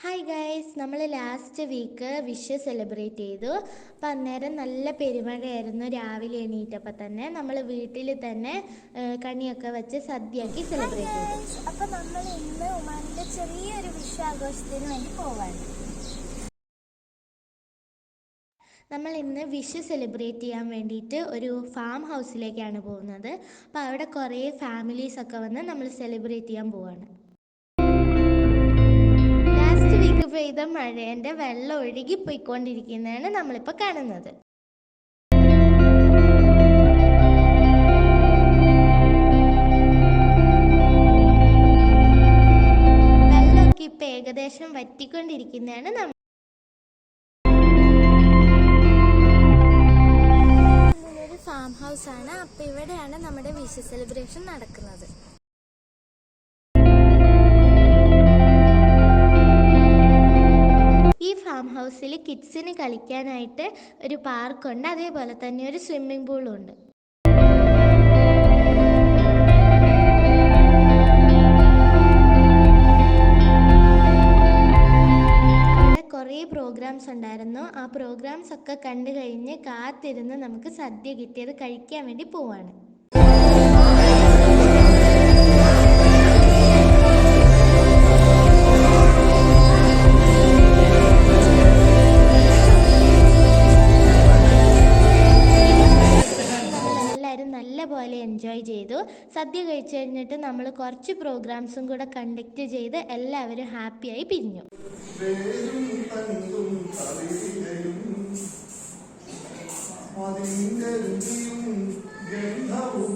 Hi guys നമ്മൾ last week Vishu celebrate ചെയ്തു. അപ്പം അന്നേരം നല്ല പെരുമഴയായിരുന്നു. രാവിലെ എണീറ്റപ്പോൾ തന്നെ നമ്മൾ വീട്ടിൽ തന്നെ കണിയൊക്കെ വെച്ച് സദ്യയാക്കി സെലിബ്രേറ്റ് ചെയ്തു. അപ്പം നമ്മൾ ഇന്ന് ഉമാന്റെ ചെറിയൊരു വിഷാഘോഷത്തിന് വേണ്ടി പോവാണ്. നമ്മൾ ഇന്ന് വിഷ് സെലിബ്രേറ്റ് ചെയ്യാൻ വേണ്ടിയിട്ട് ഒരു ഫാം ഹൗസിലേക്കാണ് പോകുന്നത്. അപ്പോൾ അവിടെ കുറേ ഫാമിലീസ് ഒക്കെ വന്ന് നമ്മൾ സെലിബ്രേറ്റ് ചെയ്യാൻ പോവാണ്. പെയ്ത മഴേന്റെ വെള്ളം ഒഴുകി പോയിക്കൊണ്ടിരിക്കുന്നതാണ് നമ്മളിപ്പോൾ കാണുന്നത്. വെള്ളമൊക്കെ ഇപ്പം ഏകദേശം വറ്റിക്കൊണ്ടിരിക്കുന്നതാണ് നമ്മൾ ഫാം ഹൗസ് ആണ്. അപ്പൊ ഇവിടെയാണ് നമ്മുടെ വിഷു സെലിബ്രേഷൻ നടക്കുന്നത്. ഫാം ഹൗസിൽ കിഡ്സിന് കളിക്കാനായിട്ട് ഒരു പാർക്കുണ്ട് അതേപോലെ തന്നെ ഒരു സ്വിമ്മിംഗ് പൂളും ഉണ്ട്. കുറേ പ്രോഗ്രാംസ് ഉണ്ടായിരുന്നു. ആ പ്രോഗ്രാംസ് ഒക്കെ കണ്ടു കഴിഞ്ഞ് കാത്തിരുന്ന് നമുക്ക് സദ്യ കിട്ടിയത് കഴിക്കാൻ വേണ്ടി പോവാണ്. പോലെ എൻജോയ് ചെയ്തു. സദ്യ കഴിച്ചു കഴിഞ്ഞിട്ട് നമ്മൾ കുറച്ച് പ്രോഗ്രാംസും കൂടെ കണ്ടക്ട് ചെയ്ത് എല്ലാവരും ഹാപ്പിയായി പിരിഞ്ഞു. അതിന്റെ ഗന്ധവും